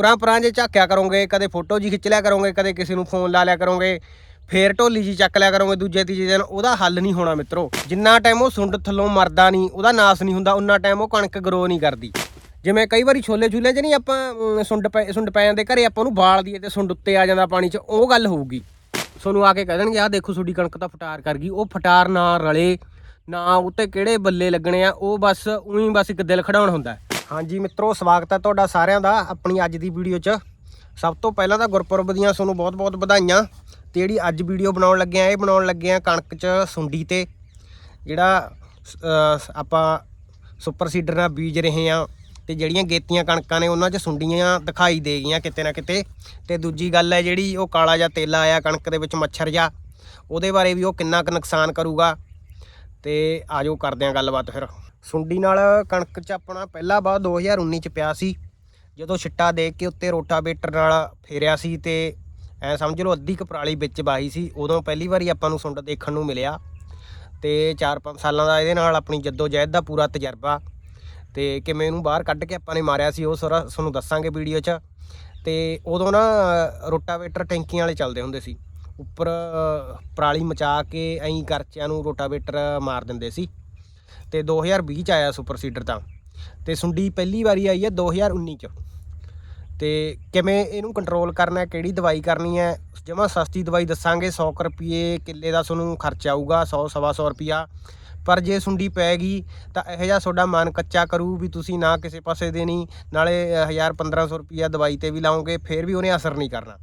ਉਰਾਂ ਪਰਾਂ ਜੇ ਝਾਕਿਆ ਕਰੋਗੇ, ਕਦੇ ਫੋਟੋ ਜੀ ਖਿੱਚ ਲਿਆ ਕਰੋਗੇ, ਕਦੇ ਕਿਸੇ ਨੂੰ ਫੋਨ ਲਾ ਲਿਆ ਕਰੋਗੇ, ਫੇਰ ਢੋਲੀ ਜੀ ਚੱਕ ਲਿਆ ਕਰੋਗੇ ਦੂਜੇ ਤੀਜੇ ਦਿਨ, ਉਹਦਾ ਹੱਲ ਨਹੀਂ ਹੋਣਾ ਮਿੱਤਰੋ। ਜਿੰਨਾ ਟਾਈਮ ਉਹ ਸੁੰਡ ਥੱਲੋਂ ਮਰਦਾ ਨਹੀਂ, ਉਹਦਾ ਨਾਸ ਨਹੀਂ ਹੁੰਦਾ, ਉਨਾ ਟਾਈਮ ਉਹ ਕਣਕ ਗਰੋ ਨਹੀਂ ਕਰਦੀ। ਜਿਵੇਂ ਕਈ ਵਾਰੀ ਛੋਲੇ ਛੁਲੇ 'ਚ ਨਹੀਂ ਆਪਾਂ ਸੁੰਡ ਪੈ ਸੁੰਡ ਪੈ ਜਾਂਦੇ, ਘਰੇ ਆਪਾਂ ਉਹਨੂੰ ਬਾਲ ਦਈਏ ਤੇ ਸੁੰਡ ਉੱਤੇ ਆ ਜਾਂਦਾ ਪਾਣੀ 'ਚ, ਉਹ ਗੱਲ ਹੋਊਗੀ। ਤੁਹਾਨੂੰ ਆ ਕੇ ਕਹਿ ਦੇਣਗੇ, ਆਹ ਦੇਖੋ ਤੁਹਾਡੀ ਕਣਕ ਤਾਂ ਫਟਾਰ ਕਰ ਗਈ। ਉਹ ਫਟਾਰ ਨਾ ਰਲੇ, ਨਾ ਉੱਤੇ ਕਿਹੜੇ ਬੱਲੇ ਲੱਗਣੇ ਆ, ਉਹ ਬਸ, ਉਹੀ ਬਸ ਇੱਕ ਦਿਲ ਖੜਾਉਣ ਹੁੰਦਾ। ਹਾਂਜੀ ਮਿੱਤਰੋ, ਸਵਾਗਤ ਹੈ ਤੁਹਾਡਾ ਸਾਰਿਆਂ ਦਾ ਆਪਣੀ ਅੱਜ ਦੀ ਵੀਡੀਓ 'ਚ। ਸਭ ਤੋਂ ਪਹਿਲਾਂ ਤਾਂ ਗੁਰਪੁਰਬ ਦੀਆਂ ਤੁਹਾਨੂੰ ਬਹੁਤ-ਬਹੁਤ ਵਧਾਈਆਂ ਤੇ ਜਿਹੜੀ ਅੱਜ ਵੀਡੀਓ ਬਣਾਉਣ ਲੱਗੇ ਆ, ਇਹ ਬਣਾਉਣ ਲੱਗੇ ਆ ਕਣਕ 'ਚ ਸੁੰਡੀ ਤੇ। ਜਿਹੜਾ ਆਪਾਂ ਸੁਪਰ ਸੀਡਰ ਨਾਲ ਬੀਜ ਰਹੇ ਆ ਤੇ ਜਿਹੜੀਆਂ ਗੇਤੀਆਂ ਕਣਕਾਂ ਨੇ ਉਹਨਾਂ 'ਚ ਸੁੰਡੀਆਂ ਦਿਖਾਈ ਦੇ ਗਈਆਂ ਕਿਤੇ ਨਾ ਕਿਤੇ। ਤੇ ਦੂਜੀ ਗੱਲ ਹੈ ਜਿਹੜੀ ਉਹ ਕਾਲਾ ਜਿਹਾ ਤੇਲਾ ਆਇਆ ਕਣਕ ਦੇ ਵਿੱਚ ਮੱਛਰ ਜਾਂ ਉਹਦੇ ਬਾਰੇ ਵੀ ਉਹ ਕਿੰਨਾ ਕੁ ਨੁਕਸਾਨ ਕਰੂਗਾ। ਤੇ ਆਜੋ ਕਰਦੇ ਆ ਗੱਲਬਾਤ ਫਿਰ। ਸੁੰਡੀ ਨਾਲ ਕਣਕ 'ਚ ਆਪਣਾ ਪਹਿਲਾ ਬਾਅਦ 2019 'ਚ ਪਿਆ ਸੀ। ਜਦੋਂ ਛਿੱਟਾ ਦੇ ਕੇ ਉੱਤੇ ਰੋਟਾਵੇਟਰ ਨਾਲ ਫੇਰਿਆ ਸੀ ਤੇ ਐ ਸਮਝ ਲਓ ਅੱਧੀ ਕਪਰਾਲੀ ਵਿੱਚ ਬਾਈ ਸੀ, ਉਦੋਂ ਪਹਿਲੀ ਵਾਰੀ ਆਪਾਂ ਨੂੰ ਸੁੰਡ ਦੇਖਣ ਨੂੰ ਮਿਲਿਆ। ਤੇ 4-5 ਸਾਲਾਂ ਦਾ ਇਹਦੇ ਨਾਲ ਆਪਣੀ ਜੱਦੋ ਜਹਿਦ ਦਾ ਪੂਰਾ ਤਜਰਬਾ। ਤੇ ਕਿਵੇਂ ਇਹਨੂੰ ਬਾਹਰ ਕੱਢ ਕੇ ਆਪਾਂ ਨੇ ਮਾਰਿਆ ਸੀ, ਉਹ ਸਾਰਾ ਤੁਹਾਨੂੰ ਦੱਸਾਂਗੇ ਵੀਡੀਓ 'ਚ। ਤੇ ਉਦੋਂ ਨਾ ਰੋਟਾਵੇਟਰ ਟੈਂਕੀਆਂ ਵਾਲੇ ਚੱਲਦੇ ਹੁੰਦੇ ਸੀ। ਉੱਪਰ ਪਰਾਲੀ ਮਚਾ ਕੇ ਐਂ ਕਰਚਿਆਂ ਨੂੰ ਰੋਟਾਵੇਟਰ ਮਾਰ ਦਿੰਦੇ ਸੀ। ਤੇ 2020 ਚ ਆਇਆ ਸੁਪਰ ਸੀਡਰ ਤਾਂ। ਤੇ ਸੁੰਡੀ ਪਹਿਲੀ ਵਾਰੀ ਆਈ ਹੈ 2019 ਚ। ਤੇ ਕਿਵੇਂ ਇਹਨੂੰ ਕੰਟਰੋਲ ਕਰਨਾ ਹੈ ਕਿਹੜੀ ਦਵਾਈ ਕਰਨੀ ਹੈ, ਜਮਾ ਸਸਤੀ ਦਵਾਈ ਦੱਸਾਂਗੇ 100 ਕੁ ਰੁਪਏ ਕਿੱਲੇ ਦਾ ਤੁਹਾਨੂੰ ਖਰਚਾ ਆਊਗਾ 100 ਸਵਾ 100 ਰੁਪਿਆ ਪਰ ਜੇ ਸੁੰਡੀ ਪੈ ਗਈ ਤਾਂ ਇਹੋ ਜਿਹਾ ਤੁਹਾਡਾ ਮਨ ਕੱਚਾ ਕਰੂ ਵੀ ਤੁਸੀਂ ਨਾ ਕਿਸੇ ਪਾਸੇ ਦੇਣੀ, ਨਾਲੇ 1000 1500 ਰੁਪਿਆ ਦਵਾਈ ਤੇ ਵੀ ਲਾਓਗੇ ਫੇਰ ਵੀ ਉਹਨੇ ਅਸਰ ਨਹੀਂ ਕਰਨਾ।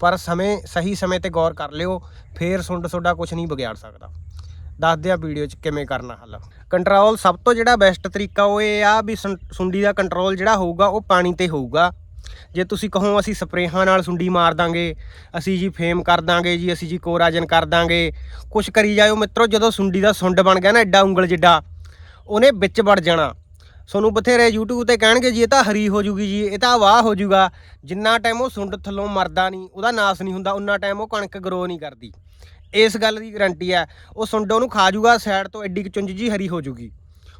ਪਰ ਸਮੇਂ, ਸਹੀ ਸਮੇਂ ਤੇ ਗੌਰ ਕਰ ਲਿਓ, ਫੇਰ ਸੁੰਡ ਤੁਹਾਡਾ ਕੁਝ ਨਹੀਂ ਵਿਗਾੜ ਸਕਦਾ। ਦੱਸਦੇ ਆ ਵੀਡੀਓ 'ਚ ਕਿਵੇਂ ਕਰਨਾ ਹੱਲ। ਕੰਟਰੋਲ ਸਭ ਤੋਂ ਜਿਹੜਾ ਬੈਸਟ ਤਰੀਕਾ ਉਹ ਇਹ ਆ ਵੀ ਸੁੰ- ਸੁੰਡੀ ਦਾ ਕੰਟਰੋਲ ਜਿਹੜਾ ਹੋਊਗਾ, ਉਹ ਪਾਣੀ ਤੇ ਹੋਊਗਾ। ਜੇ ਤੁਸੀਂ ਕਹੋ ਅਸੀਂ ਸਪਰੇਹਾਂ ਨਾਲ ਸੁੰਡੀ ਮਾਰ ਦਾਂਗੇ, ਅਸੀਂ ਜੀ ਫੇਮ ਕਰ ਦਾਂਗੇ ਜੀ, ਅਸੀਂ ਜੀ ਕੋਰਾਜਨ ਕਰ ਦਾਂਗੇ, ਕੁਛ ਕਰੀ ਜਾਇਓ ਮਿੱਤਰੋ, ਜਦੋਂ ਸੁੰਡੀ ਦਾ ਸੁੰਡ ਬਣ ਗਿਆ ਨਾ ਐਡਾ ਉਂਗਲ ਜਿੱਡਾ, ਉਹਨੇ ਵਿੱਚ ਵੜ ਜਾਣਾ। ਤੁਹਾਨੂੰ ਬਥੇਰੇ YouTube ਤੇ ਕਹਿਣਗੇ ਜੀ, ਇਹ ਤਾਂ ਹਰੀ ਹੋ ਜੂਗੀ ਜੀ, ਇਹ ਤਾਂ ਵਾਹ ਹੋ ਜੂਗਾ। ਜਿੰਨਾ ਟਾਈਮ ਉਹ ਸੁੰਡ ਥੱਲੋਂ ਮਰਦਾ ਨਹੀਂ, ਉਹਦਾ ਨਾਸ ਨਹੀਂ ਹੁੰਦਾ, ਉਨਾ ਟਾਈਮ ਉਹ ਕਣਕ ਗਰੋ ਨਹੀਂ ਕਰਦੀ। ਇਸ ਗੱਲ ਦੀ ਗਰੰਟੀ ਹੈ, ਉਹ ਸੁੰਡ ਉਹਨੂੰ ਖਾ ਜੂਗਾ ਸਾਈਡ ਤੋਂ ਐਡੀ ਕੁ ਚੁੰਝ ਜੀ ਹਰੀ ਹੋ ਜੂਗੀ।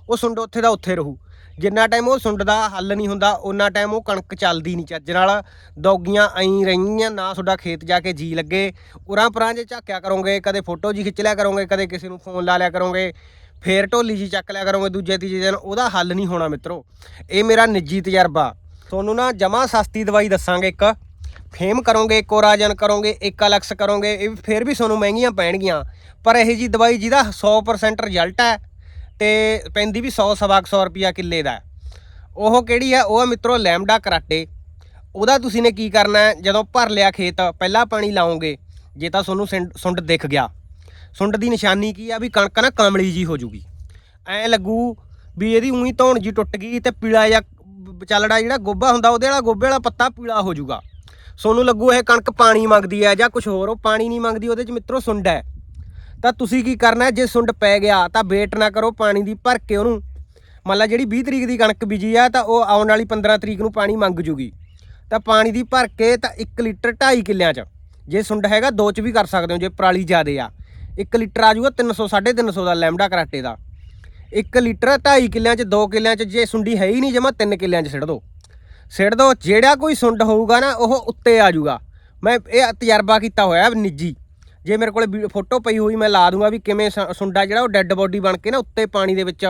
ਉਹ ਸੁੰਡ ਉੱਥੇ ਦਾ ਉੱਥੇ ਰਹੂ। ਜਿੰਨਾ ਟਾਈਮ ਉਹ ਸੁੰਡ ਦਾ ਹੱਲ ਨਹੀਂ ਹੁੰਦਾ ਉਹਨਾਂ ਟਾਈਮ ਉਹ ਕਣਕ ਚੱਲਦੀ ਨਹੀਂ ਚੱਜ ਨਾਲ। ਦੌਗੀਆਂ ਐਂ ਰਹੀਆਂ, ਨਾ ਤੁਹਾਡਾ ਖੇਤ ਜਾ ਕੇ ਜੀ ਲੱਗੇ। ਉਰਾਂ ਪਰਾਂ ਜੇ ਝਾਕਿਆ ਕਰੋਗੇ, ਕਦੇ ਫੋਟੋ ਜੀ ਖਿੱਚ ਲਿਆ ਕਰੋਗੇ, ਕਦੇ ਕਿਸੇ ਨੂੰ ਫੋਨ ਲਾ ਲਿਆ ਕਰੋਗੇ, ਫੇਰ ਢੋਲੀ ਜੀ ਚੱਕ ਲਿਆ ਕਰੋਗੇ ਦੂਜੇ ਤੀਜੇ ਦਿਨ, ਉਹਦਾ ਹੱਲ ਨਹੀਂ ਹੋਣਾ ਮਿੱਤਰੋ। ਇਹ ਮੇਰਾ ਨਿੱਜੀ ਤਜਰਬਾ। ਤੁਹਾਨੂੰ ਨਾ ਜਮਾ ਸਸਤੀ ਦਵਾਈ ਦੱਸਾਂਗੇ ਇੱਕ। ਫੇਮ ਕਰੋਗੇ ਕੋਰਾਜਨ ਕਰੋਗੇ ਏਕਾਲਕਸ ਕਰੋਗੇ, ਇਹ ਵੀ ਫੇਰ ਵੀ ਤੁਹਾਨੂੰ ਮਹਿੰਗੀਆਂ ਪੈਣਗੀਆਂ। ਪਰ ਇਹ ਜੀ ਦਵਾਈ ਜਿਹਦਾ 100% ਰਿਜ਼ਲਟ ਹੈ ਤੇ ਪੈਂਦੀ ਵੀ 100 ਸਵਾ ਕੁ ਸੌ ਰੁਪਿਆ ਕਿੱਲੇ ਦਾ। ਉਹ ਕਿਹੜੀ ਹੈ ਉਹ ਹੈ ਮਿੱਤਰੋ ਲੈਮਡਾ ਕਰਾਟੇ। ਉਹਦਾ ਤੁਸੀਂ ਨੇ ਕੀ ਕਰਨਾ ਜਦੋਂ ਭਰ ਲਿਆ ਖੇਤ, ਪਹਿਲਾਂ ਪਾਣੀ ਲਾਓਗੇ, ਜੇ ਤਾਂ ਤੁਹਾਨੂੰ ਸਿੰਡ- ਸੁੰਡ ਦਿਖ ਗਿਆ। ਸੁੰਡ ਦੀ ਨਿਸ਼ਾਨੀ ਕੀ ਆ? ਵੀ ਕਣਕ ਨਾ ਕਮਲੀ ਜੀ ਹੋ ਜੂਗੀ। ਐ ਲੱਗੂ ਵੀ ਇਹਦੀ ਉਹੀ ਧੌਣ ਜੀ ਟੁੱਟ ਗਈ ਤੇ ਪੀਲਾ ਜਾਂ ਵਿਚਾਲੜਾ ਜਿਹੜਾ ਗੋਭਾ ਹੁੰਦਾ, ਉਹਦੇ ਵਾਲਾ ਗੋਭੇ ਵਾਲਾ ਪੱਤਾ ਪੀਲਾ ਹੋ ਜੂਗਾ। ਸੋਨੂੰ ਲੱਗੂ ਇਹ ਕਣਕ ਪਾਣੀ ਮੰਗਦੀ ਹੈ ਜਾਂ ਕੁਝ ਹੋਰ, ਉਹ ਪਾਣੀ ਨਹੀਂ ਮੰਗਦੀ, ਉਹਦੇ 'ਚ ਮਿੱਤਰੋ ਸੁੰਡ ਹੈ। ਤਾਂ ਤੁਸੀਂ ਕੀ ਕਰਨਾ ਜੇ ਸੁੰਡ ਪੈ ਗਿਆ, ਤਾਂ ਵੇਟ ਨਾ ਕਰੋ ਪਾਣੀ ਦੀ, ਭਰ ਕੇ ਉਹਨੂੰ। ਮੰਨ ਲਾ ਜਿਹੜੀ 20 ਤਰੀਕ ਦੀ ਕਣਕ ਬੀਜੀ ਆ, ਤਾਂ ਉਹ ਆਉਣ ਵਾਲੀ 15 ਤਰੀਕ ਨੂੰ ਪਾਣੀ ਮੰਗ ਜੂਗੀ। ਤਾਂ ਪਾਣੀ ਦੀ ਭਰ ਕੇ ਤਾਂ 1 ਲੀਟਰ 2.5 ਕਿੱਲਿਆਂ 'ਚ। ਜੇ ਸੁੰਡ ਹੈਗਾ, ਦੋ 'ਚ ਵੀ ਕਰ ਸਕਦੇ ਹੋ, ਜੇ ਪਰਾਲੀ ਜ਼ਿਆਦੇ ਆ। 1 ਲੀਟਰ ਆ ਜਾਊਗਾ 300 350 ਦਾ ਲੈਮਡਾ ਕਰਾਟੇ ਦਾ। 1 ਲੀਟਰ 2.5 ਕਿੱਲਿਆਂ 'ਚ 2 ਕਿੱਲਿਆਂ 'ਚ, ਜੇ ਸੁੰਡੀ ਹੈ ਹੀ ਨਹੀਂ, ਜਮਾ 3 ਕਿੱਲਿਆਂ 'ਚ ਸਿੱਟ ਦੋ। ਸਿੱਟ ਦੋ, ਜਿਹੜਾ ਕੋਈ ਸੁੰਡ ਹੋਊਗਾ ਨਾ, ਉਹ ਉੱਤੇ ਆ ਜੂਗਾ। ਮੈਂ ਇਹ ਤਜਰਬਾ ਕੀਤਾ ਹੋਇਆ, ਨਿੱਜੀ। ਜੇ ਮੇਰੇ ਕੋਲੇ ਵੀਡੀਓ- ਫੋਟੋ ਪਈ ਹੋਈ ਮੈਂ ਲਾ ਦੂੰਗਾ ਵੀ ਕਿਵੇਂ ਸ- ਸੁੰਡਾ ਜਿਹੜਾ ਉਹ ਡੈੱਡ ਬੋਡੀ ਬਣ ਕੇ ਨਾ ਉੱਤੇ ਪਾਣੀ ਦੇ ਵਿੱਚ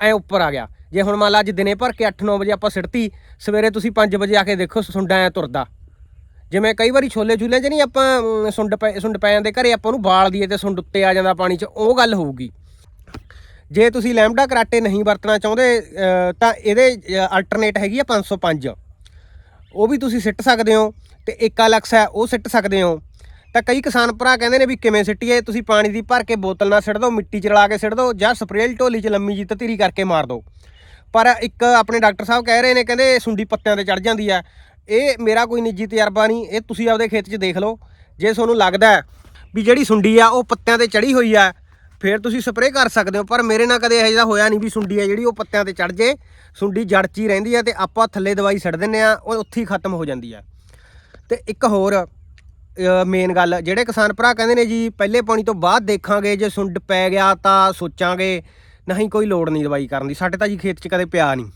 ਐ ਉੱਪਰ ਆ ਗਿਆ। ਜੇ ਹੁਣ ਮੰਨ ਲਾ ਅੱਜ ਦਿਨੇ ਭਰ ਕੇ 8-9 ਵਜੇ ਆਪਾਂ ਸਿੱਟਤੀ ਸਵੇਰੇ ਤੁਸੀਂ 5 ਵਜੇ ਆ ਕੇ ਦੇਖੋ ਸੁੰਡਾ ਐ ਤੁਰਦਾ। ਜਿਵੇਂ ਕਈ ਵਾਰੀ ਛੋਲੇ ਛੁਲੇ 'ਚ ਨਹੀਂ ਆਪਾਂ ਸੁੰਡ ਪੈ ਸੁੰਡ ਪੈ ਦੇ ਘਰੇ, ਆਪਾਂ ਨੂੰ ਬਾਲ ਦੀਏ ਤੇ ਸੁੰਡ ਉੱਤੇ ਆ ਜਾਂਦਾ ਪਾਣੀ 'ਚ, ਉਹ ਗੱਲ ਹੋਊਗੀ। ਜੇ ਤੁਸੀਂ ਲੈਮਡਾ ਕਰਾਟੇ ਨਹੀਂ ਵਰਤਣਾ ਚਾਹੁੰਦੇ ਤਾਂ ਇਹਦੇ ਅਲਟਰਨੇਟ ਹੈਗੀ ਆ 505 ਉਹ ਵੀ ਤੁਸੀਂ ਸਿੱਟ ਸਕਦੇ ਹੋ ਤੇ ਏਕਾਲਕਸ ਹੈ ਉਹ ਸਿੱਟ ਸਕਦੇ ਹੋ। ਤਾਂ ਕਈ ਕਿਸਾਨ ਭਰਾ ਕਹਿੰਦੇ ਨੇ ਵੀ ਕਿਵੇਂ ਸਿੱਟੀਏ, ਤੁਸੀਂ ਪਾਣੀ ਦੀ ਭਰ ਕੇ ਬੋਤਲ ਨਾਲ ਸਿੱਟ ਦਿਓ, ਮਿੱਟੀ ਚ ਰਲਾ ਕੇ ਸਿੱਟ ਦਿਓ, ਜਾਂ ਸਪਰੇਅ ਢੋਲੀ ਚ ਲੰਮੀ ਜੀ ਤਤੀਰੀ ਕਰਕੇ ਮਾਰ ਦਿਓ। ਪਰ ਇੱਕ ਆਪਣੇ ਡਾਕਟਰ ਸਾਹਿਬ ਕਹਿ ਰਹੇ ਨੇ, ਕਹਿੰਦੇ ਸੁੰਡੀ ਪੱਤਿਆਂ ਤੇ ਚੜ ਜਾਂਦੀ ਆ। ਇਹ ਮੇਰਾ ਕੋਈ ਨਿੱਜੀ ਤਜਰਬਾ ਨਹੀਂ, ਇਹ ਤੁਸੀਂ ਆਪਦੇ ਖੇਤ 'ਚ ਦੇਖ ਲਓ, ਜੇ ਤੁਹਾਨੂੰ ਲੱਗਦਾ ਵੀ ਜਿਹੜੀ ਸੁੰਡੀ ਆ, ਉਹ ਪੱਤਿਆਂ ਤੇ ਚੜੀ ਹੋਈ ਆ, ਫਿਰ ਤੁਸੀਂ ਸਪਰੇਅ ਕਰ ਸਕਦੇ ਹੋ, ਪਰ ਮੇਰੇ ਨਾਲ ਕਦੇ ਇਹੋ ਜਿਹਾ ਹੋਇਆ ਨਹੀਂ ਵੀ ਸੁੰਡੀ ਆ ਜਿਹੜੀ, ਉਹ ਪੱਤਿਆਂ ਤੇ ਚੜ ਜੇ, ਸੁੰਡੀ ਜੜ 'ਚ ਹੀ ਰਹਿੰਦੀ ਆ ਤੇ ਆਪਾਂ ਥੱਲੇ ਦਵਾਈ ਛੱਡ ਦਿੰਨੇ ਆ, ਉਹ ਉੱਥੇ ਹੀ ਖਤਮ ਹੋ ਜਾਂਦੀ ਆ। ਤੇ ਇੱਕ ਹੋਰ ਮੇਨ ਗੱਲ, ਜਿਹੜੇ ਕਿਸਾਨ ਭਰਾ ਕਹਿੰਦੇ ਨੇ ਜੀ, ਪਹਿਲੇ ਪਾਣੀ ਤੋਂ ਬਾਅਦ ਦੇਖਾਂਗੇ, ਜੇ ਸੁੰਡ ਪੈ ਗਿਆ ਤਾਂ ਸੋਚਾਂਗੇ, ਨਹੀਂ ਕੋਈ ਲੋੜ ਨਹੀਂ ਦਵਾਈ ਕਰਨ ਦੀ, ਸਾਡੇ ਤਾਂ ਜੀ ਖੇਤ 'ਚ ਕਦੇ ਪਿਆ ਨਹੀਂ।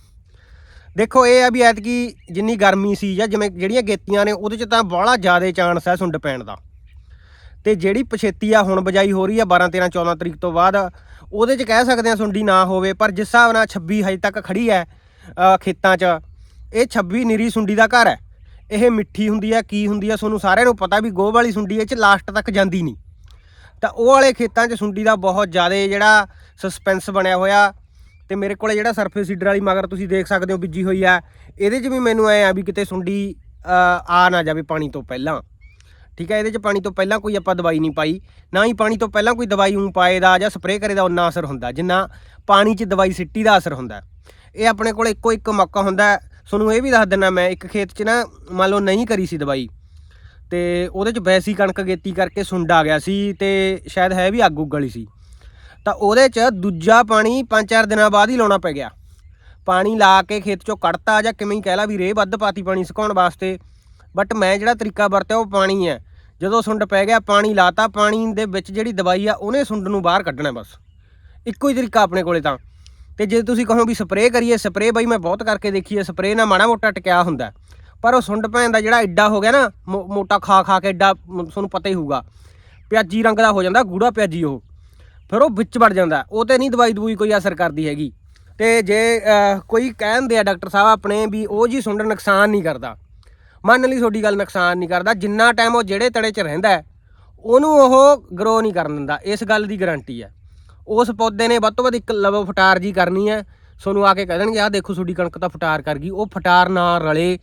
ਦੇਖੋ, ਇਹ ਆ ਵੀ ਐਤਕੀ ਜਿੰਨੀ ਗਰਮੀ ਸੀ ਜਾਂ ਜਿਵੇਂ ਜਿਹੜੀਆਂ ਗੇਤੀਆਂ ਨੇ, ਉਹਦੇ ਚ ਤਾਂ ਬੜਾ ਜ਼ਿਆਦਾ ਚਾਂਸ ਹੈ ਸੁੰਡ ਪੈਣ ਦਾ। ਤੇ ਜਿਹੜੀ ਪਛੇਤੀ ਆ, ਹੁਣ ਬਜਾਈ ਹੋ ਰਹੀ ਆ 12 13 14 ਤਰੀਕ ਤੋਂ ਬਾਅਦ, ਉਹਦੇ ਚ ਕਹਿ ਸਕਦੇ ਆ ਸੁੰਡੀ ਨਾ ਹੋਵੇ, ਪਰ ਜਿਸ ਹਿਸਾਬ ਨਾਲ 26 ਹਜੇ ਤੱਕ ਖੜੀ ਹੈ ਖੇਤਾਂ 'ਚ, ਇਹ 26 ਨਿਰੀ ਸੁੰਡੀ ਦਾ ਘਰ ਹੈ। ਇਹ ਮਿੱਠੀ ਹੁੰਦੀ ਆ, ਕੀ ਹੁੰਦੀ ਆ, ਤੁਹਾਨੂੰ ਸਾਰਿਆਂ ਨੂੰ ਪਤਾ ਵੀ ਗੋਹ ਵਾਲੀ ਸੁੰਡੀ ਇਹ ਚ ਲਾਸਟ ਤੱਕ ਜਾਂਦੀ ਨਹੀਂ। ਤਾਂ ਉਹ ਵਾਲੇ ਖੇਤਾਂ 'ਚ ਸੁੰਡੀ ਦਾ ਬਹੁਤ ਜ਼ਿਆਦਾ ਜਿਹੜਾ ਸਸਪੈਂਸ ਬਣਿਆ ਹੋਇਆ। ਤੇ ਮੇਰੇ ਕੋਲੇ ਜਿਹੜਾ ਸਰਫੇਸ ਸੀਡਰ ਵਾਲੀ, ਮਗਰ ਤੁਸੀਂ ਦੇਖ ਸਕਦੇ ਹੋ ਬੀਜੀ ਹੋਈ ਆ, ਇਹਦੇ 'ਚ ਵੀ ਮੈਨੂੰ ਐ ਆ ਵੀ ਕਿਤੇ ਸੁੰਡੀ ਆ ਨਾ ਜਾਵੇ ਪਾਣੀ ਤੋਂ ਪਹਿਲਾਂ। ਠੀਕ ਹੈ ਇਹਦੇ 'ਚ ਪਾਣੀ ਤੋਂ ਪਹਿਲਾਂ ਕੋਈ ਆਪਾਂ ਦਵਾਈ ਨਹੀਂ ਪਾਈ। ਨਾ ਹੀ ਪਾਣੀ ਤੋਂ ਪਹਿਲਾਂ ਕੋਈ ਦਵਾਈ ਉਂ ਪਾਏ ਦਾ ਜਾਂ ਸਪਰੇਅ ਕਰੇ ਦਾ ਉਨਾ ਅਸਰ ਹੁੰਦਾ, ਜਿੰਨਾ ਪਾਣੀ 'ਚ ਦਵਾਈ ਸਿੱਟੀ ਦਾ ਅਸਰ ਹੁੰਦਾ। ਇਹ ਆਪਣੇ ਕੋਲ ਇੱਕੋ ਇੱਕ ਮੌਕਾ ਹੁੰਦਾ ਤੁਹਾਨੂੰ ਇਹ ਵੀ ਦੱਸ ਦਿੰਦਾ ਮੈਂ, ਇੱਕ ਖੇਤ 'ਚ ਨਾ ਮੰਨ ਲਓ ਨਹੀਂ ਕਰੀ ਸੀ ਦਵਾਈ, ਤੇ ਉਹਦੇ 'ਚ ਵੈਸੀ ਕਣਕ ਗੇਤੀ ਕਰਕੇ ਸੁੰਡ ਆ ਗਿਆ ਸੀ ਤੇ ਸ਼ਾਇਦ ਹੈ ਵੀ ਅੱਗ ਉੱਗ ਵਾਲੀ ਸੀ। ਤਾਂ ਉਹਦੇ 'ਚ ਦੂਜਾ ਪਾਣੀ 5-4 ਦਿਨਾਂ ਬਾਅਦ ਹੀ ਲਾਉਣਾ ਪੈ ਗਿਆ। ਪਾਣੀ ਲਾ ਕੇ ਖੇਤ 'ਚੋਂ ਕੱਢਤਾ ਜਾਂ ਕਿਵੇਂ ਹੀ ਕਹਿ ਲਾ ਵੀ ਰੇਹ ਵੱਧ ਪਾਤੀ ਪਾਣੀ ਸੁਕਾਉਣ ਵਾਸਤੇ ਬਟ ਮੈਂ ਜਿਹੜਾ ਤਰੀਕਾ ਵਰਤਿਆ ਉਹ ਪਾਣੀ ਹੈ। ਜਦੋਂ ਸੁੰਡ ਪੈ ਗਿਆ, ਪਾਣੀ ਲਾਤਾ, ਪਾਣੀ ਦੇ ਵਿੱਚ ਜਿਹੜੀ ਦਵਾਈ ਆ, ਉਹਨੇ ਸੁੰਡ ਨੂੰ ਬਾਹਰ ਕੱਢਣਾ ਬਸ। ਇੱਕੋ ਹੀ ਤਰੀਕਾ ਆਪਣੇ ਕੋਲੇ ਤਾਂ। ਤੇ ਜੇ ਤੁਸੀਂ ਕਹੋ ਵੀ ਸਪਰੇਅ ਕਰੀਏ ਸਪਰੇਅ ਬਾਈ ਮੈਂ ਬਹੁਤ ਕਰਕੇ ਦੇਖੀ ਹੈ ਸਪਰੇਅ ਨਾਲ ਮਾੜਾ ਮੋਟਾ ਟਕਿਆ ਹੁੰਦਾ ਪਰ ਉਹ ਸੁੰਡ ਭੈਣ ਦਾ ਜਿਹੜਾ ਐਡਾ ਹੋ ਗਿਆ ਨਾ ਮੋ- ਮੋਟਾ ਖਾ ਖਾ ਕੇ ਐਡਾ ਤੁਹਾਨੂੰ ਪਤਾ ਹੀ ਹੋਊਗਾ। ਪਿਆਜੀ ਰੰਗ ਦਾ ਹੋ ਜਾਂਦਾ ਗੂੜਾ ਪਿਆਜੀ ਉਹ। ਫਿਰ ਉਹ ਵਿੱਚ ਵੜ ਜਾਂਦਾ ਉਹ ਤੇ ਨਹੀਂ ਦਵਾਈ ਦਵਾਈ ਕੋਈ ਅਸਰ ਕਰਦੀ ਹੈਗੀ। ਤੇ ਜੇ ਅਹ, ਕੋਈ ਕਹਿੰਦੇ ਆ ਡਾਕਟਰ ਸਾਹਿਬ ਆਪਣੇ ਵੀ ਉਹ ਜੀ ਸੁੰਡ ਨੁਕਸਾਨ ਨਹੀਂ ਕਰਦਾ। ਮੰਨ ਲਈ ਤੁਹਾਡੀ ਗੱਲ ਨੁਕਸਾਨ ਨਹੀਂ ਕਰਦਾ ਜਿੰਨਾ ਟਾਈਮ ਉਹ ਜਿਹੜੇ ਤੜੇ 'ਚ ਰਹਿੰਦਾ ਉਹਨੂੰ ਉਹ ਗਰੋ ਨਹੀਂ ਕਰਨ ਦਿੰਦਾ। ਇਸ ਗੱਲ ਦੀ ਗਾਰੰਟੀ ਹੈ। ਉਸ ਪੌਦੇ ਨੇ ਵੱਧ ਤੋਂ ਵੱਧ ਇੱਕ ਲਵੋ ਫਟਾਰ ਜੀ ਕਰਨੀ ਹੈ। ਤੁਹਾਨੂੰ ਆ ਕੇ ਕਹਿ ਦੇਣਗੇ, ਆਹ ਦੇਖੋ ਤੁਹਾਡੀ ਕਣਕ ਤਾਂ ਫਟਾਰ ਕਰ ਗਈ। ਉਹ ਫਟਾਰ ਨਾ ਰਲੇ,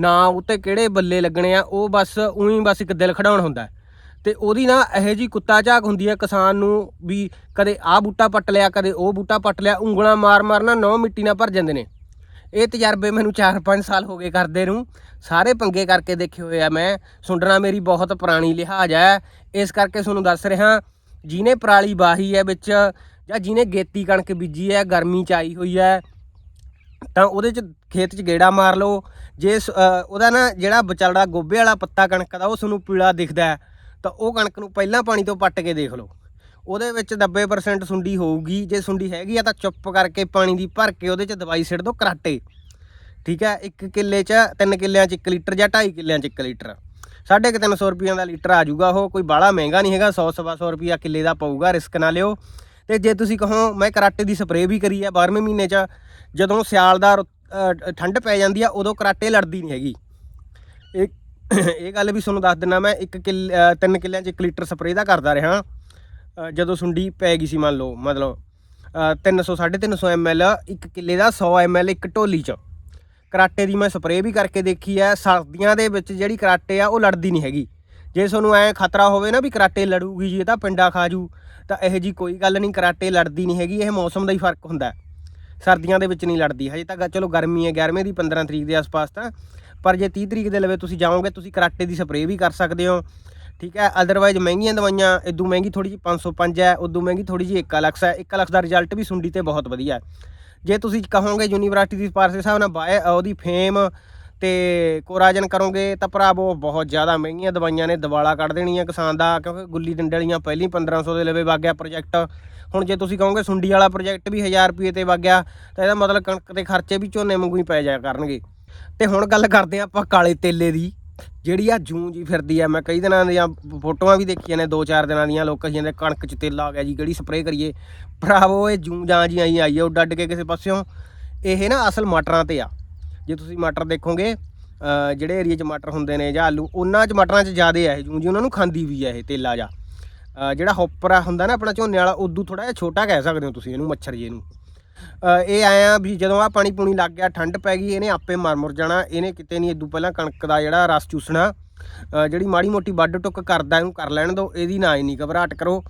ਨਾ ਉੱਤੇ ਕਿਹੜੇ ਬੱਲੇ ਲੱਗਣੇ ਆ। ਉਹ ਬਸ ਉਹੀ ਬਸ ਇੱਕ ਦਿਲ ਖੜਾਉਣ ਹੁੰਦਾ ਹੈ। ਤੇ ਉਹਦੀ ਨਾ ਇਹੋ ਜੀ ਕੁੱਤਾ ਝਾਕ ਹੁੰਦੀ ਹੈ ਕਿਸਾਨ ਨੂੰ ਵੀ ਕਦੇ ਆਹ ਬੂਟਾ ਪੱਟ ਲਿਆ, ਕਦੇ ਉਹ ਬੂਟਾ ਪੱਟ ਲਿਆ, ਉਂਗਲਾਂ ਮਾਰ ਮਾਰ ਨਾ ਨੌ ਮਿੱਟੀ ਨਾਲ ਭਰ ਜਾਂਦੇ ਨੇ। ਇਹ ਤਜਰਬੇ ਮੈਨੂੰ 4-5 ਸਾਲ ਹੋ ਗਏ ਕਰਦੇ ਨੂੰ। ਸਾਰੇ ਪੰਗੇ ਕਰਕੇ ਦੇਖੇ ਹੋਏ ਆ ਮੈਂ। ਸੁੰਡਣਾ ਮੇਰੀ ਬਹੁਤ ਪੁਰਾਣੀ ਲਿਹਾਜ਼ ਹੈ। ਇਸ ਕਰਕੇ ਤੁਹਾਨੂੰ ਦੱਸ ਰਿਹਾ ਜਿਹਨੇ ਪਰਾਲੀ ਬਾਹੀ ਹੈ ਵਿੱਚ ਜਾਂ ਜਿਹਨੇ ਗੇਤੀ ਕਣਕ ਬੀਜੀ ਹੈ, ਗਰਮੀ ਚ ਆਈ ਹੋਈ ਹੈ, ਤਾਂ ਉਹਦੇ ਚ ਖੇਤ ਚ ਗੇੜਾ ਮਾਰ ਲਓ। ਜੇ ਸ- ਉਹਦਾ ਨਾ ਜਿਹੜਾ ਵਿਚਲੜਾ ਗੋਭੇ ਵਾਲਾ ਪੱਤਾ ਕਣਕ ਦਾ, ਉਹ ਤੁਹਾਨੂੰ ਪੀਲਾ ਦਿਖਦਾ ਤਾਂ ਉਹ ਕਣਕ ਨੂੰ ਪਹਿਲਾਂ ਪਾਣੀ ਤੋਂ ਪੱਟ ਕੇ ਦੇਖ ਲਓ। ਉਹਦੇ ਵਿੱਚ 90% ਸੁੰਡੀ ਹੋਊਗੀ, ਜੇ ਸੁੰਡੀ ਹੈਗੀ ਆ ਤਾਂ ਚੁੱਪ ਕਰਕੇ ਪਾਣੀ ਦੀ ਭਰ ਕੇ ਉਹਦੇ ਚ ਦਵਾਈ ਸਿੱਟ ਦਿਓ, ਕਰਾਟੇ। ਠੀਕ ਹੈ, ਇੱਕ ਕਿੱਲੇ ਚ ਤਿੰਨ ਕਿੱਲਿਆਂ ਚ 1 ਲੀਟਰ ਜਾਂ 2.5 ਕਿੱਲਿਆਂ ਚ 1 ਲੀਟਰ। ਸਾਢੇ ਕੁ ਤਿੰਨ ਸੌ ਰੁਪਈਆਂ ਦਾ ਲੀਟਰ ਆ ਜਾਊਗਾ ਉਹ ਕੋਈ ਬਾਹਲਾ ਮਹਿੰਗਾ ਨਹੀਂ ਹੈਗਾ 100 ਸਵਾ ਸੌ ਰੁਪਈਆ ਕਿੱਲੇ ਦਾ ਪਊਗਾ ਰਿਸਕ ਨਾ ਲਿਓ। ਤੇ ਜੇ ਤੁਸੀਂ ਕਹੋ ਮੈਂ ਕਰਾਟੇ ਦੀ ਸਪਰੇਅ ਵੀ ਕਰੀ ਹੈ 12ਵੇਂ ਮਹੀਨੇ ਚ ਜਦੋਂ ਸਿਆਲ ਦਾ ਰੁੱਤ- ਠੰਡ ਪੈ ਜਾਂਦੀ ਆ ਉਦੋਂ ਕਰਾਟੇ ਲੜਦੀ ਨਹੀਂ ਹੈਗੀ। ਇਹ ਇਹ ਗੱਲ ਵੀ ਤੁਹਾਨੂੰ ਦੱਸ ਦਿੰਦਾ ਮੈਂ ਇੱਕ ਕਿੱਲ ਅ, ਤਿੰਨ ਕਿੱਲਿਆਂ ਚ 1 ਲੀਟਰ ਸਪਰੇਅ ਦਾ ਕਰਦਾ ਰਿਹਾ। ਜਦੋਂ ਸੁੰਡੀ ਪੈ ਗਈ ਸੀ ਮੰਨ ਲਓ ਮਤਲਬ ਅ, 300 350 ml ਇੱਕ ਕਿੱਲੇ ਦਾ 100 ml ਇੱਕ ਢੋਲੀ ਚ। ਕਰਾਟੇ ਦੀ ਮੈਂ ਸਪਰੇਅ ਵੀ ਕਰਕੇ ਦੇਖੀ ਹੈ ਸਰਦੀਆਂ ਦੇ ਵਿੱਚ ਜਿਹੜੀ ਕਰਾਟੇ ਆ, ਉਹ ਲੜਦੀ ਨਹੀਂ ਹੈਗੀ। ਜੇ ਤੁਹਾਨੂੰ ਐ ਖਤਰਾ ਹੋਵੇ ਨਾ ਵੀ ਕਰਾਟੇ ਲੜੂਗੀ ਜੀ, ਇਹ ਤਾਂ ਪਿੰਡਾ ਖਾਜੂ, ਤਾਂ ਇਹੋ ਜੀ ਕੋਈ ਗੱਲ ਨਹੀਂ, ਕਰਾਟੇ ਲੜਦੀ ਨਹੀਂ ਹੈਗੀ, ਇਹ ਮੌਸਮ ਦਾ ਹੀ ਫ਼ਰਕ ਹੁੰਦਾ ਸਰਦੀਆਂ ਦੇ ਵਿੱਚ ਨਹੀਂ ਲੜਦੀ, ਹਜੇ ਤੱਕ ਚਲੋ ਗਰਮੀ ਹੈ 11ਵੇਂ ਦੀ 15 ਤਰੀਕ ਦੇ ਆਸ-ਪਾਸ ਤਾਂ, ਪਰ ਜੇ 30 ਤਰੀਕ ਦੇ ਲਵੇ ਤੁਸੀਂ ਜਾਓਗੇ, ਤੁਸੀਂ ਕਰਾਟੇ ਦੀ ਸਪਰੇਅ ਵੀ ਕਰ ਸਕਦੇ ਹੋ। ਠੀਕ ਹੈ ਅਦਰਵਾਈਜ਼ ਮਹਿੰਗੀਆਂ ਦਵਾਈਆਂ ਇਦੋਂ ਮਹਿੰਗੀ ਥੋੜੀ ਜਿਹੀ 505 ਹੈ ਉਦੋਂ ਮਹਿੰਗੀ ਥੋੜੀ ਜਿਹੀ 1 ਲੱਖ ਹੈ 1 ਲੱਖ ਦਾ ਰਿਜ਼ਲਟ ਵੀ ਸੁੰਡੀ ਤੇ ਬਹੁਤ ਵਧੀਆ ਹੈ। ਜੇ ਤੁਸੀਂ ਕਹੋਗੇ ਯੂਨੀਵਰਸਿਟੀ ਦੀ ਸਿਫਾਰਸ਼ ਦੇ ਹਿਸਾਬ ਨਾਲ ਬਾਏ ਉਹਦੀ ਫੇਮ ਤੇ ਕੋਰਾਜਨ ਕਰੋਗੇ ਤਾਂ ਭਰਾਵੋ ਬਹੁਤ ਜ਼ਿਆਦਾ ਮਹਿੰਗੀਆਂ ਦਵਾਈਆਂ ਨੇ, ਦਿਵਾਲਾ ਕੱਢ ਦੇਣੀ ਆ ਕਿਸਾਨ ਦਾ, ਕਿਉਂਕਿ ਗੁੱਲੀ ਡੰਡੇ ਡੰਡਲੀਆਂ ਪਹਿਲੀ 1500 ਦੇ ਲਵੇ ਵਗ ਗਿਆ ਪ੍ਰੋਜੈਕਟ ਹੁਣ ਜੇ ਤੁਸੀਂ ਕਹੋਗੇ ਸੁੰਡੀ ਵਾਲਾ ਪ੍ਰੋਜੈਕਟ ਵੀ 1000 ਰੁਪਏ ਤੇ ਵਗ ਗਿਆ, ਤਾਂ ਇਹਦਾ ਮਤਲਬ ਕਣਕ ਦੇ ਖਰਚੇ ਵੀ ਝੋਨੇ ਵਾਂਗੂ ਹੀ ਪੈ ਜਾਇਆ ਕਰਨਗੇ। ਤੇ ਹੁਣ ਗੱਲ ਕਰਦੇ ਹਾਂ ਆਪਾਂ ਕਾਲੇ ਤੇਲੇ ਦੀ। ਜਿਹੜੀ ਆ ਜੂੰ ਜੀ ਫਿਰਦੀ ਆ, ਮੈਂ ਕਈ ਦਿਨਾਂ ਦੀਆਂ ਫੋਟੋਆਂ ਵੀ ਦੇਖੀਆਂ ਨੇ, ਦੋ ਚਾਰ ਦਿਨਾਂ ਦੀਆਂ, ਲੋਕ ਕਹੀ ਜਾਂਦੇ ਕਣਕ 'ਚ ਤੇਲ ਆ ਗਿਆ ਜੀ, ਕਿਹੜੀ ਸਪਰੇਅ ਕਰੀਏ। ਭਰਾਵੋ, ਇਹ ਜੂੰ ਜਾਂ ਜੀ ਆਈ ਆਈ ਆ ਉੱਡ ਅੱਡ ਕੇ ਕਿਸੇ ਪਾਸਿਓਂ। ਇਹ ਨਾ ਅਸਲ ਮਟਰਾਂ ਤੇ ਆ। ਜੇ ਤੁਸੀਂ ਮਟਰ ਦੇਖੋਗੇ ਜਿਹੜੇ ਏਰੀਆ 'ਚ ਮਟਰ ਹੁੰਦੇ ਨੇ ਜਾਂ ਆਲੂ, ਉਹਨਾਂ 'ਚ ਮਟਰਾਂ 'ਚ ਜ਼ਿਆਦੇ ਆ ਇਹ ਜੂੰ ਜੀ, ਉਹਨਾਂ ਨੂੰ ਖਾਂਦੀ ਵੀ ਆ ਇਹ ਤੇਲਾ ਜਾ। ਜਿਹੜਾ ਹੋਪਰਾ ਹੁੰਦਾ ਨਾ ਆਪਣਾ ਝੋਨੇ ਵਾਲਾ, ਉਦੋਂ ਥੋੜਾ ਜਿਹਾ ਛੋਟਾ ਕਹਿ ਸਕਦੇ ਹੋ ਤੁਸੀਂ, ਇਹਨੂੰ ਮੱਛਰ ਜੀ ਨੂੰ। ਇਹ ਆਇਆ ਵੀ ਜਦੋਂ ਆ ਪਾਣੀ ਪੂਣੀ ਲੱਗ ਗਿਆ, ਠੰਡ ਪੈ ਗਈ, ਇਹਨੇ ਆਪੇ ਮਰ ਮੁਰ ਜਾਣਾ, ਇਹਨੇ ਕਿਤੇ ਨਹੀਂ ਇਦੋਂ ਪਹਿਲਾਂ ਕਣਕ ਦਾ ਜਿਹੜਾ ਰਸ ਚੂਸਣਾ। ਜਿਹੜੀ ਮਾੜੀ ਮੋਟੀ ਵੱਡ ਟੁੱਕ ਕਰਦਾ, ਇਹਨੂੰ ਕਰ ਲੈਣ ਦਿਓ, ਇਹਦੀ ਨਾ ਇੰਨੀ ਘਬਰਾਹਟ ਕਰੋ।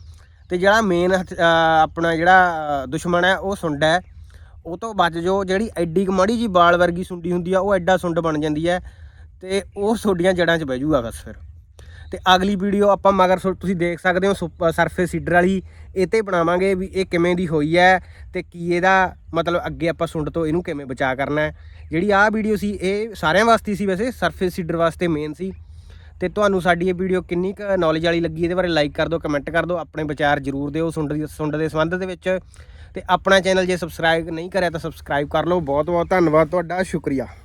ਤੇ ਜਿਹੜਾ ਮੇਨ ਆਪਣਾ ਜਿਹੜਾ ਦੁਸ਼ਮਣ ਹੈ, ਉਹ ਸੁੰਡ ਹੈ। ਉਹ ਤੋਂ ਬਚ ਜੋ ਜਿਹੜੀ ਐਡੀ ਕੁ ਮਾੜੀ ਜੀ ਬਾਲ ਵਰਗੀ ਸੁੰਡੀ ਹੁੰਦੀ ਆ, ਉਹ ਐਡਾ ਸੁੰਡ ਬਣ ਜਾਂਦੀ ਹੈ। ਤੇ ਉਹ ਤੁਹਾਡੀਆਂ ਜੜਾਂ 'ਚ ਬਹਿ ਜੂਗਾ ਬਸ ਫਿਰ। ਤੇ ਅਗਲੀ ਵੀਡੀਓ ਆਪਾਂ ਮਗਰ ਸੋ- ਤੁਸੀਂ ਦੇਖ ਸਕਦੇ ਹੋ ਸਰਫੇਸ ਸੀਡਰ ਵਾਲੀ। ਇਹ ਤੇ ਬਣਾਵਾਂਗੇ ਵੀ ਇਹ ਕਿਵੇਂ ਦੀ ਹੋਈ ਹੈ ਤੇ ਕੀ ਇਹਦਾ ਮਤਲਬ ਅੱਗੇ ਆਪਾਂ ਸੁੰਡ ਤੋਂ ਇਹਨੂੰ ਕਿਵੇਂ ਬਚਾ ਕਰਨਾ ਹੈ। ਜਿਹੜੀ ਆਹ ਵੀਡੀਓ ਸੀ, ਇਹ ਸਾਰਿਆਂ ਵਾਸਤੇ ਸੀ ਵੈਸੇ ਸਰਫੇਸ ਸੀਡਰ ਵਾਸਤੇ ਮੇਨ ਸੀ। ਤੇ ਤੁਹਾਨੂੰ ਸਾਡੀ ਇਹ ਵੀਡੀਓ ਕਿੰਨੀ ਕੁ ਨੌਲੇਜ ਵਾਲੀ ਲੱਗੀ, ਇਹਦੇ ਬਾਰੇ ਲਾਈਕ ਕਰ ਦਿਓ ਕਮੈਂਟ ਕਰ ਦਿਓ, ਆਪਣੇ ਵਿਚਾਰ ਜ਼ਰੂਰ ਦਿਓ ਸੁੰਡ ਦੀ ਸੁੰਡ ਦੇ ਸੰਬੰਧ ਦੇ ਵਿੱਚ। ਤੇ ਆਪਣਾ ਚੈਨਲ ਜੇ ਸਬਸਕ੍ਰਾਈਬ ਨਹੀਂ ਕਰਿਆ ਤਾਂ ਸਬਸਕ੍ਰਾਈਬ ਕਰ ਲਓ। ਬਹੁਤ ਬਹੁਤ ਧੰਨਵਾਦ ਤੁਹਾਡਾ, ਸ਼ੁਕਰੀਆ।